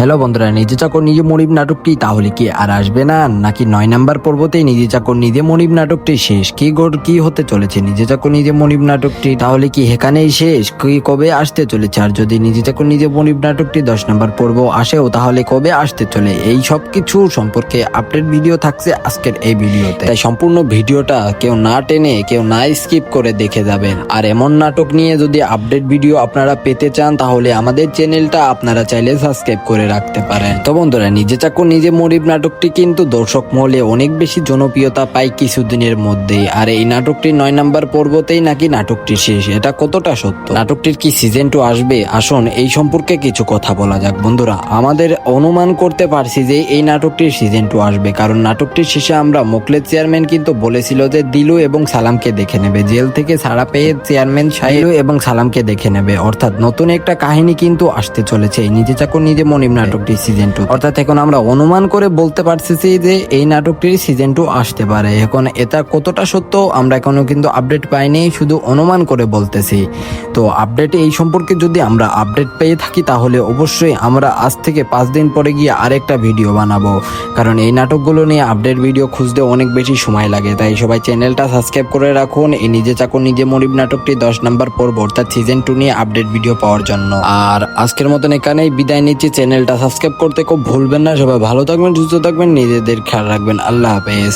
Hello বন্ধুরা, নিজে চাকর, নিজে মনিব নাটকটি, তাহলে কি আর আসবে না? নাকি নয় নাম্বার পর্বতেই নিজে চাকর, নিজে মনিব নাটকটি শেষ? কি গোর কি হতে চলেছে? নিজে চাকর, নিজে মনিব নাটকটি, তাহলে কি এখানেই শেষ? কি কবে আসতে চলেছে? আর যদি নিজে চাকর, নিজে মনিব নাটকটি দশ নাম্বার পর্ব আসেও, তাহলে কবে আসতে চলে? এই সব কিছু সম্পর্কে আপডেট ভিডিও থাকছে আজকের এই ভিডিওতে। তাই সম্পূর্ণ ভিডিওটা কেউ না টেনে, কেউ না স্কিপ করে দেখে যাবেন। আর এমন নাটক নিয়ে যদি আপডেট ভিডিও আপনারা পেতে চান, তাহলে আমাদের চ্যানেলটা আপনারা চাইলে সাবস্ক্রাইব করে রাখতে পারেন তো বন্ধুরা, নিজে চাকর নিজে মরিব নাটকটি কিন্তু দর্শক মহলে অনেক বেশি জনপ্রিয়তা পায় কিছুদিনের মধ্যেই। আর এই নাটকটি নয় নাম্বার পর্বতেই নাকি নাটকটি শেষ। এটা কতটা সত্য? নাটকটির কি সিজন টু আসবে? আসুন এই সম্পর্কে কিছু কথা বলা যাক। বন্ধুরা, আমাদের অনুমান করতে পারছি যে এই নাটকটির সিজন টু আসবে। কারণ নাটকটির শেষে আমরা মোকলেদ চেয়ারম্যান কিন্তু বলেছিল যে দিলু এবং সালামকে দেখে নেবে। জেল থেকে ছাড়া পেয়ে চেয়ারম্যান সাইলু এবং সালামকে দেখে নেবে। অর্থাৎ নতুন একটা কাহিনী কিন্তু আসতে চলেছে। নিজে চাকর নিজে মনিব নাটকটি সিজন টু অর্থাৎ এখন আমরা অনুমান করে বলতে পারছি যে এই নাটকটির সিজন টু আসতে পারে। এখন এটা কতটা সত্য আমরা এখনও কিন্তু আপডেট পাইনি শুধু অনুমান করে বলতেছি। তো আপডেট এই সম্পর্কে যদি আমরা আপডেট পেয়ে থাকি তাহলে অবশ্যই আমরা আজ থেকে পাঁচ দিন পরে গিয়ে আরেকটা ভিডিও বানাবো। কারণ এই নাটকগুলো নিয়ে আপডেট ভিডিও খুঁজতে অনেক বেশি সময় লাগে। তাই সবাই চ্যানেলটা সাবস্ক্রাইব করে রাখুন। এই নিজে চাকর নিজে মরিব নাটকটি দশ নম্বর পর্ব অর্থাৎ সিজন টু নিয়ে আপডেট ভিডিও পাওয়ার জন্য। আর আজকের মতন এখানেই বিদায় নিচ্ছি। চ্যানেলটা সাবস্ক্রাইব করতে খুব ভুলবেন না। সবাই ভালো থাকবেন, সুস্থ থাকবেন, নিজেদের খেয়াল রাখবেন। আল্লাহ হাফেজ।